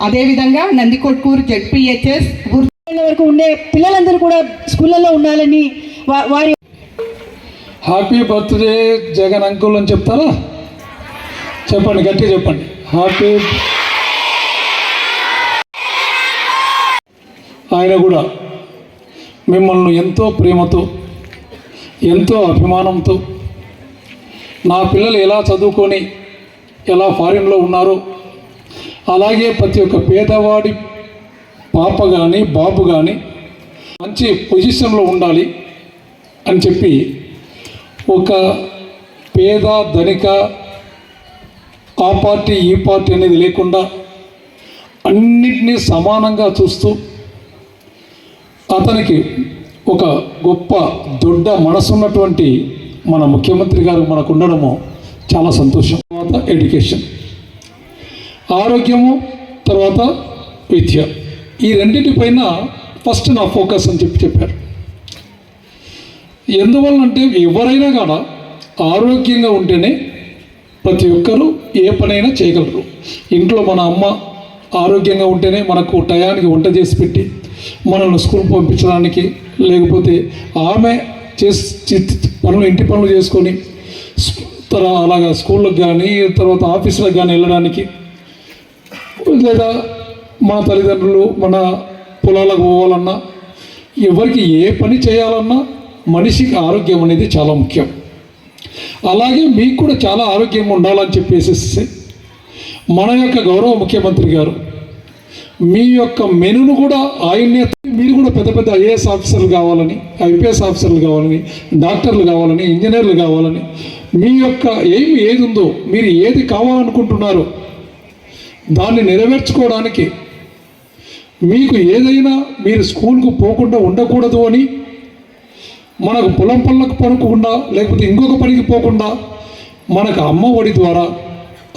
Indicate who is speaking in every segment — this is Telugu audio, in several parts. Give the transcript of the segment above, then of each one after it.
Speaker 1: అదేవిధంగా నందికొట్కూరు జెడ్పిహెచ్ఎస్
Speaker 2: వరకు ఉండే పిల్లలందరూ కూడా స్కూళ్ళల్లో ఉండాలని వారి
Speaker 3: హ్యాపీ బర్త్డే జగన్ అంకుల్ అని చెప్తారా? చెప్పండి గట్టిగా చెప్పండి. హ్యాపీ ఆయన కూడా మిమ్మల్ని ఎంతో ప్రేమతో ఎంతో అభిమానంతో నా పిల్లలు ఎలా చదువుకొని ఎలా ఫారిన్లో ఉన్నారో అలాగే ప్రతి ఒక్క పేదవాడి పాప కానీ బాబు కానీ మంచి పొజిషన్లో ఉండాలి అని చెప్పి ఒక పేద ధనిక ఆ పార్టీ ఈ పార్టీ అనేది లేకుండా అన్నింటినీ సమానంగా చూస్తూ అతనికి ఒక గొప్ప దొడ్డ మనసున్నటువంటి మన ముఖ్యమంత్రి గారు మనకు ఉండడము చాలా సంతోషం. తర్వాత ఎడ్యుకేషన్ ఆరోగ్యము తర్వాత విద్య. ఈ రెండింటిపైన ఫస్ట్ నా ఫోకస్ అని చెప్పి చెప్పారు. ఎందువలనంటే ఎవరైనా కాడ ఆరోగ్యంగా ఉంటేనే ప్రతి ఒక్కరూ ఏ పనైనా చేయగలరు. ఇంట్లో మన అమ్మ ఆరోగ్యంగా ఉంటేనే మనకు టయానికి వంట చేసి పెట్టి మనల్ని స్కూల్ పంపించడానికి లేకపోతే ఆమె చేసి పనులు ఇంటి పనులు చేసుకొని తర్వాత తర అలాగా స్కూళ్ళకి కానీ తర్వాత ఆఫీసులకు కానీ వెళ్ళడానికి లేదా మన తల్లిదండ్రులు మన పొలాలకు పోవాలన్నా ఎవరికి ఏ పని చేయాలన్నా మనిషికి ఆరోగ్యం అనేది చాలా ముఖ్యం. అలాగే మీకు కూడా చాలా ఆరోగ్యంగా ఉండాలని చెప్పేసి మన యొక్క గౌరవ ముఖ్యమంత్రి గారు మీ యొక్క మెనును కూడా ఆయన్నే మీరు కూడా పెద్ద పెద్ద ఐఏఎస్ ఆఫీసర్లు కావాలని ఐపీఎస్ ఆఫీసర్లు కావాలని డాక్టర్లు కావాలని ఇంజనీర్లు కావాలని మీ యొక్క ఎయిమ్ ఏది ఉందో మీరు ఏది కావాలనుకుంటున్నారో దాన్ని నెరవేర్చుకోవడానికి మీకు ఏదైనా మీరు స్కూల్కు పోకుండా ఉండకూడదు అని మనకు పొలం పనులకు పనుకుండా లేకపోతే ఇంకొక పనికి పోకుండా మనకు అమ్మ ఒడి ద్వారా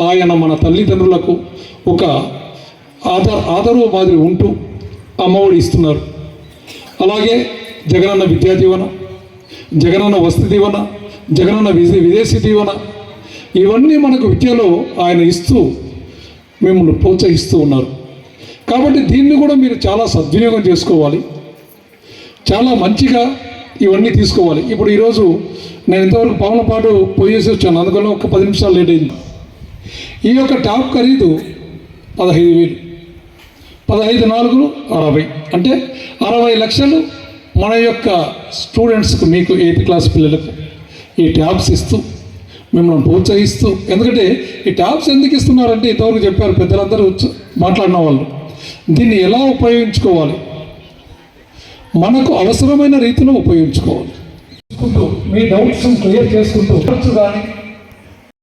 Speaker 3: ఆయన మన తల్లిదండ్రులకు ఒక ఆధార్ ఆదరు మాదిరి ఉంటూ అమ్మఒడి ఇస్తున్నారు. అలాగే జగనన్న విద్యా దీవెన జగనన్న వసతి దీవెన జగనన్న విదేశీ దీవెన ఇవన్నీ మనకు విద్యలో ఆయన ఇస్తూ మిమ్మల్ని ప్రోత్సహిస్తూ ఉన్నారు. కాబట్టి దీన్ని కూడా మీరు చాలా సద్వినియోగం చేసుకోవాలి. చాలా మంచిగా ఇవన్నీ తీసుకోవాలి. ఇప్పుడు ఈరోజు నేను ఇంతవరకు పవన పాటు పోయేసి వచ్చాను. అందుకని ఒక పది నిమిషాలు లేట్ అయింది. ఈ యొక్క టాప్ ఖరీదు పదహైదు వేలు. పదహైదు నాలుగులు అరవై. అంటే అరవై లక్షలు మన యొక్క స్టూడెంట్స్కు మీకు ఎయిత్ క్లాస్ పిల్లలకు ఈ ట్యాబ్స్ ఇస్తూ మిమ్మల్ని ప్రోత్సహిస్తూ ఎందుకంటే ఈ ట్యాబ్స్ ఎందుకు ఇస్తున్నారంటే ఇంతవరకు చెప్పారు పెద్దలందరూ మాట్లాడిన వాళ్ళు. దీన్ని ఎలా ఉపయోగించుకోవాలి? మనకు అవసరమైన రీతిలో ఉపయోగించుకోవాలి. మీ డౌట్స్ క్లియర్ చేసుకుంటూ కానీ